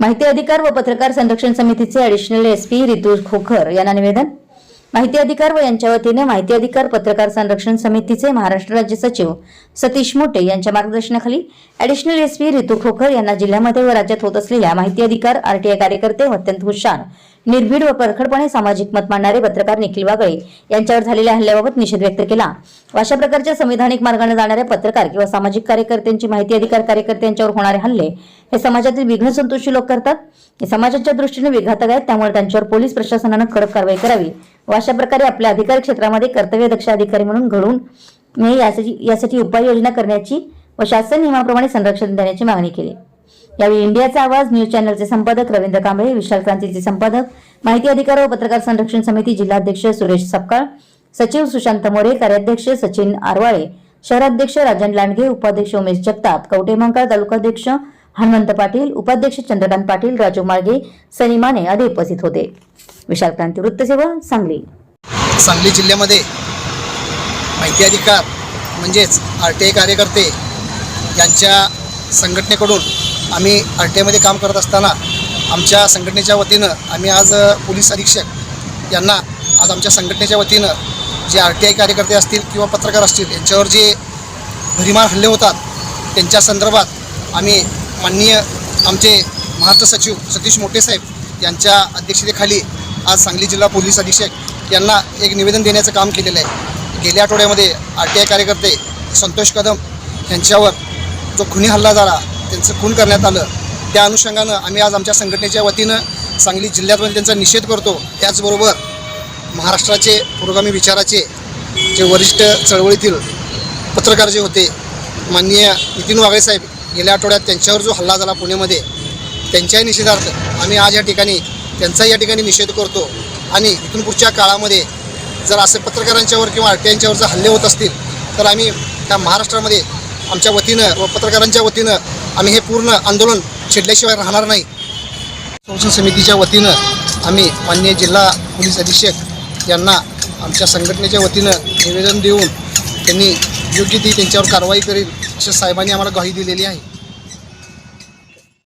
माहिती अधिकार व पत्रकार संरक्षण समितीचे ॲडिशनल एसपी रितू खोखर यांना निवेदन. माहिती अधिकार व यांच्या वतीने माहिती अधिकार पत्रकार संरक्षण समितीचे महाराष्ट्र राज्य सचिव सतीश मोटे यांच्या मार्गदर्शनाखाली ॲडिशनल एसपी रितू खोखर यांना जिल्ह्यामध्ये व राज्यात होत असलेल्या माहिती अधिकार आरटीआय कार्यकर्ते व अत्यंत हुशार निर्भीड व परखडपणे सामाजिक मत मांडणारे पत्रकार निखिल वागळे यांच्यावर झालेल्या हल्ल्याबाबत निषेध व्यक्त केला. अशा प्रकारच्या संविधानिक मार्गाने जाणाऱ्या पत्रकार किंवा सामाजिक कार्यकर्त्यांची माहिती अधिकार कार्यकर्त्यांच्यावर होणारे हल्ले हे समाजातील विघ्न संतोषी लोक करतात. हे समाजाच्या दृष्टीने विघातक आहेत त्यामुळे त्यांच्यावर पोलीस प्रशासनानं कडक कारवाई करावी व अशा प्रकारे आपल्या अधिकार क्षेत्रामध्ये कर्तव्यदक्ष अधिकारी म्हणून घडून यासाठी यासाठी उपाययोजना करण्याची व शासन नियमाप्रमाणे संरक्षण देण्याची मागणी केली. यावेळी इंडियाचा आवाज न्यूज चॅनलचे संपादक रवींद्र कांबळे विशाल क्रांतीचे संपादक माहिती अधिकार व पत्रकार संरक्षण समिती जिल्हाध्यक्ष सुरेश सपकाळ सचिव सुशांत मोरे कार्याध्यक्ष सचिन आरवाळे शहराध्यक्ष राजन लांडगे उपाध्यक्ष उमेश जगताप कवटेमंकाळ तालुकाध्यक्ष हनुमंत पाटील उपाध्यक्ष चंद्रकांत पाटील राजू माळगे सनी माने आदी उपस्थित होते. विशाल क्रांती वृत्तसेवा सांगली. सांगली जिल्ह्यामध्ये माहिती अधिकार म्हणजेच आर टी आय कार्यकर्ते यांच्या संघटनेकडून आम्ही आर टी आयमध्ये काम करत असताना आमच्या संघटनेच्या वतीनं आम्ही आज पोलीस अधीक्षक यांना आज आमच्या संघटनेच्या वतीनं जे आर टी आय कार्यकर्ते असतील किंवा पत्रकार असतील यांच्यावर जे भरीमार हल्ले होतात त्यांच्या संदर्भात आम्ही माननीय आमचे महाराष्ट्र सचिव सतीश मोटेसाहेब यांच्या अध्यक्षतेखाली आज सांगली जिल्हा पोलीस अधीक्षक यांना एक निवेदन देण्याचं काम केलेलं आहे. गेल्या आठवड्यामध्ये आर टी आय कार्यकर्ते संतोष कदम यांच्यावर जो खुनी हल्ला झाला त्यांचं खून करण्यात आलं. त्या अनुषंगानं आम्ही आज आमच्या संघटनेच्या वतीनं सांगली जिल्ह्यातमध्ये त्यांचा निषेध करतो. त्याचबरोबर महाराष्ट्राचे पुरोगामी विचाराचे जे वरिष्ठ चळवळीतील पत्रकार जे होते माननीय नितीन वागळे साहेब गेल्या आठवड्यात त्यांच्यावर जो हल्ला झाला पुण्यामध्ये त्यांच्याही निषेधार्थ आम्ही आज या ठिकाणी त्यांचाही या ठिकाणी निषेध करतो. आणि इथून पुढच्या काळामध्ये जर असे पत्रकारांच्यावर किंवा आर टी आयच्यावर जर हल्ले होत असतील तर आम्ही त्या महाराष्ट्रामध्ये आमच्या वतीनं व पत्रकारांच्या वतीनं आम्ही हे पूर्ण आंदोलन छेडल्याशिवाय राहणार नाही. संरक्षण समितीच्या वतीनं आम्ही माननीय जिल्हा पोलीस अधीक्षक यांना आमच्या संघटनेच्या वतीनं निवेदन देऊन त्यांनी योग्य ती त्यांच्यावर कारवाई करेल अशा साहेबांनी आम्हाला ग्वाही दिलेली आहे.